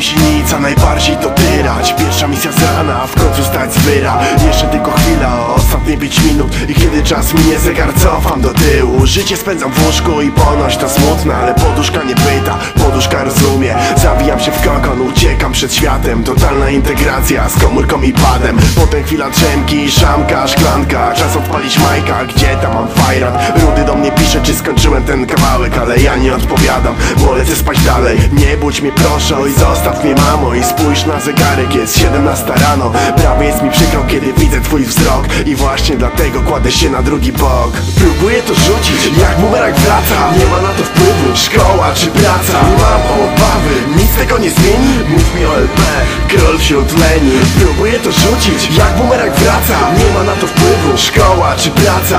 mi się nic, a najbardziej to tyrać Pierwsza misja z rana, w końcu stać z wyra Jeszcze tylko chwila, ostatnie 5 minut. I kiedy czas minie, zegar cofam do tyłu. Życie spędzam w łóżku i ponoć to smutne Ale poduszka nie pyta, poduszka rozumie. Zawijam się w kokon, uciekam przed światem. Totalna integracja z komórką i padem. Potem chwila drzemki, szamka, szklanka. Czas odpalić majka, gdzie tam mam fajrat? Rudy do mnie pisze, czy skończyłem ten kawałek Ale ja nie odpowiadam, bo lecę spać dalej. Nie budź mnie proszę, oj zostaw mnie mamo I spójrz na zegarek, jest 17 rano. Prawie jest mi przykro, kiedy widzę twój wzrok. I właśnie dlatego kładę się na drugi bok. Próbuję to rzucić, jak bumerang wraca. Nie ma na to wpływu, szkoła czy praca. Mam obawy, nic tego nie zmieni. Mów mi o LP, król wśród leni. Próbuję to rzucić, jak bumerang wraca. Nie ma na to wpływu, szkoła czy praca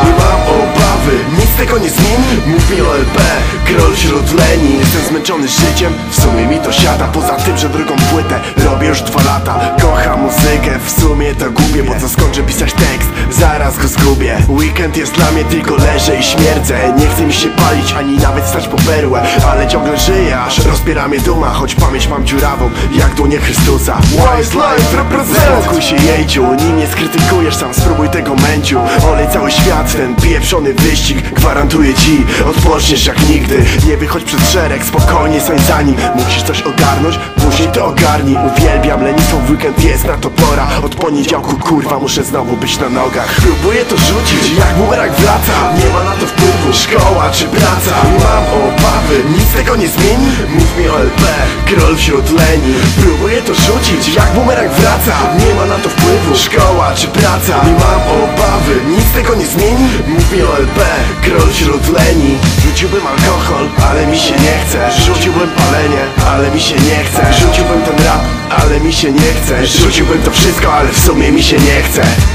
tego nie zmieni. Mów mi o LP, król wśród leni. Jestem zmęczony życiem, w sumie mi to siada. Poza tym, że drugą płytę robię już dwa lata. Kocham muzykę, w sumie to gubię. Bo co skończę pisać tekst, zaraz go zgubię. Weekend jest dla mnie tylko leżę i śmierdzę. Nie chce mi się palić, ani nawet stać po perłę. Ale ciągle żyję, aż rozpiera mnie duma. Choć pamięć mam dziurawą, jak dłonie Chrystusa. Wise Life represent. Spokój się jejciu, nim nie skrytykujesz Sam spróbuj tego męciu. Olej cały świat, ten pieprzony wyścig Gwarantuję ci, odpoczniesz jak nigdy. Nie wychodź przez szereg, spokojnie stań za nim. Musisz coś ogarnąć, później to ogarnij. Uwielbiam lenistwo, w weekend jest na to pora. Od poniedziałku kurwa muszę znowu być na nogach. Próbuję to rzucić, jak bumerang wraca. Nie ma na to wpływu, szkoła czy praca Obawy, nic tego nie zmieni. Mów mi o LP, król wśród leni. Próbuję to rzucić, jak bumerang wraca. Nie ma na to wpływu, szkoła czy praca? Mam obawy, nic tego nie zmieni. Mów mi o LP, król wśród leni. Rzuciłbym alkohol, ale mi się nie chce. Rzuciłbym palenie, ale mi się nie chce. Rzuciłbym ten rap, ale mi się nie chce. Rzuciłbym to wszystko, ale w sumie mi się nie chce